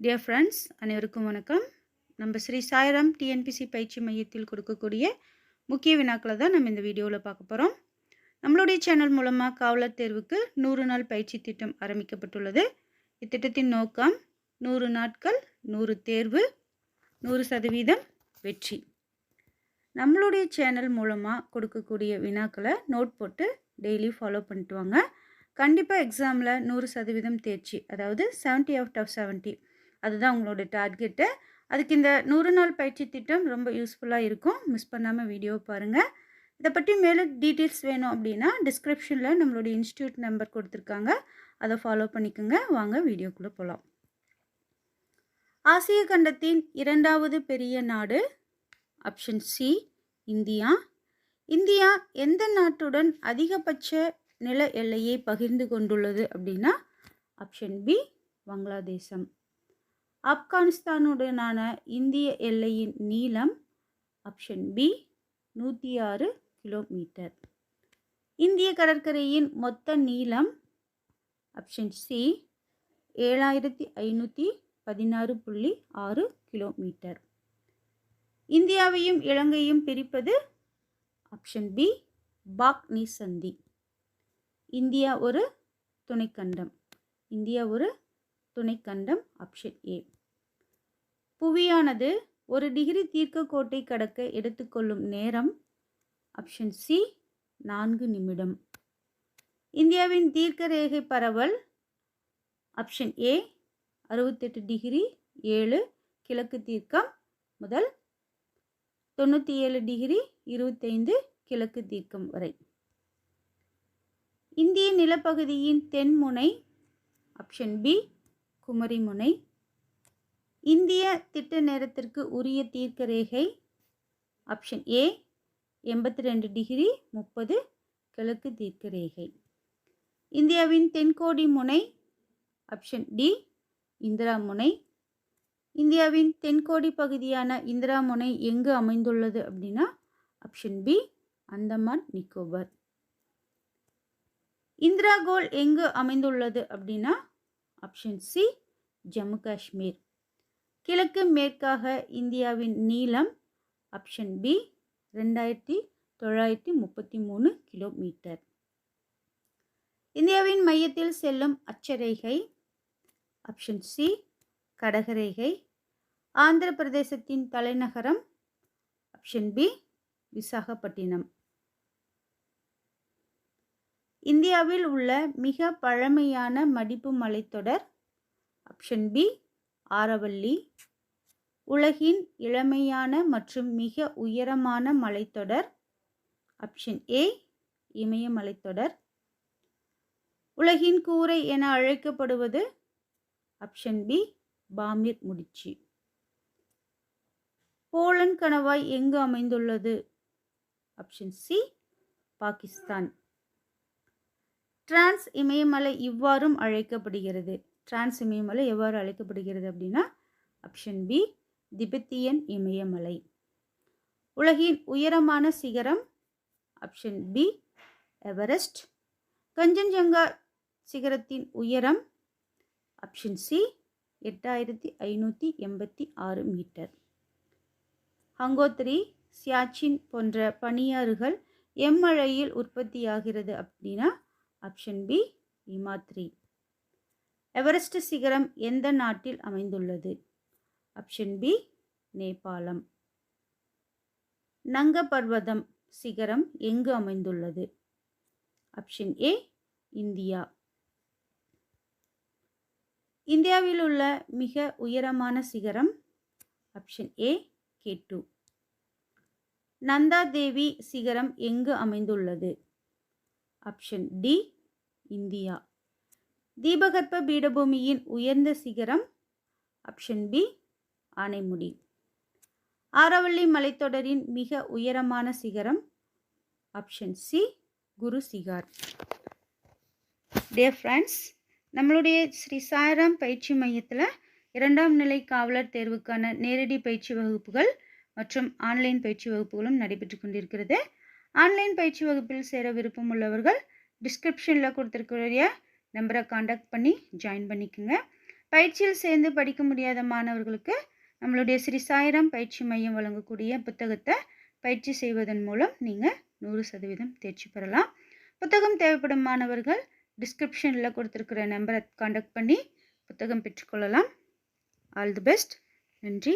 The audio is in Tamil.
டியர் ஃப்ரெண்ட்ஸ் அனைவருக்கும் வணக்கம். நம்ம ஸ்ரீ சாய்ராம் டிஎன்பிசி பயிற்சி மையத்தில் கொடுக்கக்கூடிய முக்கிய வினாக்களை தான் நம்ம இந்த வீடியோவில் பார்க்க போகிறோம் நம்மளுடைய சேனல் மூலமாக காவலர் தேர்வுக்கு நூறு நாள் பயிற்சி திட்டம் ஆரம்பிக்கப்பட்டுள்ளது. இத்திட்டத்தின் நோக்கம் நூறு நாட்கள் நூறு தேர்வு நூறு சதவீதம் வெற்றி. நம்மளுடைய சேனல் மூலமாக கொடுக்கக்கூடிய வினாக்களை நோட் போட்டு டெய்லி ஃபாலோ பண்ணிட்டு வாங்க. கண்டிப்பாக எக்ஸாமில் நூறு சதவீதம் தேர்ச்சி அதாவது 70 அவுட் ஆஃப் 70 அதுதான் உங்களோட டார்கெட்டு. அதுக்கு இந்த நூறு நாள் பயிற்சி திட்டம் ரொம்ப யூஸ்ஃபுல்லாக இருக்கும். மிஸ் பண்ணாமல் வீடியோ பாருங்கள் இதை பற்றி மேலும் டீட்டெயில்ஸ் வேணும் அப்படின்னா டிஸ்கிரிப்ஷனில் நம்மளுடைய இன்ஸ்டியூட் நம்பர் கொடுத்துருக்காங்க. அதை ஃபாலோ பண்ணிக்கோங்க. வாங்க வீடியோக்குள்ளே போகலாம் ஆசிய கண்டத்தின் இரண்டாவது பெரிய நாடு ஆப்ஷன் சி இந்தியா. இந்தியா எந்த நாட்டுடன் அதிகபட்ச நில எல்லையை பகிர்ந்து கொண்டுள்ளது அப்படின்னா ஆப்ஷன் பி வங்களாதேசம். ஆப்கானிஸ்தானுடனான இந்திய எல்லையின் நீளம் ஆப்ஷன் பி நூற்றி ஆறு கிலோமீட்டர் இந்திய கடற்கரையின் மொத்த நீளம் ஆப்ஷன் சி ஏழாயிரத்தி ஐநூற்றி பதினாறு புள்ளி ஆறு கிலோமீட்டர் இந்தியாவையும் இலங்கையும் பிரிப்பது ஆப்ஷன் பி பாக்னி சந்தி. இந்தியா ஒரு துணைக்கண்டம். இந்தியா ஒரு துணைக்கண்டம் ஆப்ஷன் ஏ புவியானது ஒரு டிகிரி தீர்க்கக்கோட்டை கடக்க எடுத்துக்கொள்ளும் நேரம் ஆப்ஷன் சி நான்கு நிமிடம். இந்தியாவின் தீர்க்க ரேகை பரவல் ஆப்ஷன் ஏ அறுபத்தெட்டு டிகிரி ஏழு கிழக்கு தீர்க்கம் முதல் தொண்ணூற்றி ஏழு டிகிரி இருபத்தைந்து கிழக்கு தீர்க்கம் வரை. இந்திய நிலப்பகுதியின் தென்முனை ஆப்ஷன் பி குமரிமுனை. இந்திய திட்ட நேரத்திற்கு உரிய தீர்க்க ரேகை ஆப்ஷன் ஏ எண்பத்தி ரெண்டு டிகிரி முப்பது கிழக்கு தீர்க்க ரேகை இந்தியாவின் தென்கோடி முனை ஆப்ஷன் டி இந்திரா முனை. இந்தியாவின் தென்கோடி பகுதியான இந்திரா முனை எங்கு அமைந்துள்ளது அப்படின்னா option B Andaman Nicobar. Indira col எங்கு அமைந்துள்ளது அப்படின்னா ஆப்ஷன் சி ஜம்மு காஷ்மீர். கிழக்கு மேற்காக இந்தியாவின் நீளம் ஆப்ஷன் பி ரெண்டாயிரத்தி தொள்ளாயிரத்தி முப்பத்தி மூணு கிலோமீட்டர் இந்தியாவின் மையத்தில் செல்லும் அச்சரேகை ஆப்ஷன் சி கடகரேகை. ஆந்திர பிரதேசத்தின் தலைநகரம் ஆப்ஷன் பி விசாகப்பட்டினம். இந்தியாவில் உள்ள மிக பழமையான மடிப்பு மலைத்தொடர் ஆப்ஷன் பி ஆரவல்லி. உலகின் இளமையான மற்றும் மிக உயரமான மலைத்தொடர் ஆப்ஷன் ஏ இமயமலைத்தொடர் உலகின் கூரை என அழைக்கப்படுவது ஆப்ஷன் பி பாமிர் முடிச்சி. போலன் கணவாய் எங்கு அமைந்துள்ளது? Option C Pakistan. டிரான்ஸ் இமயமலை இவ்வாறும் அழைக்கப்படுகிறது. டிரான்ஸ் இமயமலை எவ்வாறு அழைக்கப்படுகிறது அப்படின்னா ஆப்ஷன் பி திபெத்தியன் இமயமலை. உலகின் உயரமான சிகரம் ஆப்ஷன் பி எவரெஸ்ட் கஞ்சன்ஜங்கா சிகரத்தின் உயரம் ஆப்ஷன் சி எட்டாயிரத்தி ஐநூற்றி எண்பத்தி ஆறு மீட்டர். ஹங்கோத்ரி சியாச்சின் போன்ற பனியாறுகள் எம்மழையில் உற்பத்தியாகிறது அப்படின்னா ஆப்ஷன் பி இமாத்ரி எவரெஸ்ட் சிகரம் எந்த நாட்டில் அமைந்துள்ளது? ஆப்ஷன் பி நேபாளம். நங்க பர்வதம் சிகரம் எங்கு அமைந்துள்ளது? Option A India. இந்தியாவில் உள்ள மிக உயரமான சிகரம் option A K two Nanda Devi சிகரம் எங்கு அமைந்துள்ளது? Option D India. தீபகற்ப பீடபூமியின் உயர்ந்த சிகரம் ஆப்ஷன் பி ஆனைமுடி. ஆரவள்ளி மலைத்தொடரின் மிக உயரமான சிகரம் option C Guru Shikhar. Dear friends நம்மளுடைய ஸ்ரீ சாய்ராம் பயிற்சி மையத்தில் இரண்டாம் நிலை காவலர் தேர்வுக்கான நேரடி பயிற்சி வகுப்புகள் மற்றும் ஆன்லைன் பயிற்சி வகுப்புகளும் நடைபெற்று கொண்டிருக்கிறது. ஆன்லைன் பயிற்சி வகுப்பில் சேர விருப்பம் உள்ளவர்கள் டிஸ்கிரிப்ஷனில் கொடுத்துருக்கிற நம்பரை காண்டாக்ட் பண்ணி ஜாயின் பண்ணிக்கோங்க. பயிற்சியில் சேர்ந்து படிக்க முடியாத மாணவர்களுக்கு நம்மளுடைய ஸ்ரீ சாயிரம் பயிற்சி மையம் வழங்கக்கூடிய புத்தகத்தை பயிற்சி செய்வதன் மூலம் நீங்கள் நூறு சதவீதம் தேர்ச்சி பெறலாம். புத்தகம் தேவைப்படும் மாணவர்கள் டிஸ்கிரிப்ஷனில் கொடுத்துருக்கிற நம்பரை காண்டாக்ட் பண்ணி புத்தகம் பெற்றுக்கொள்ளலாம் ஆல் தி பெஸ்ட் நன்றி.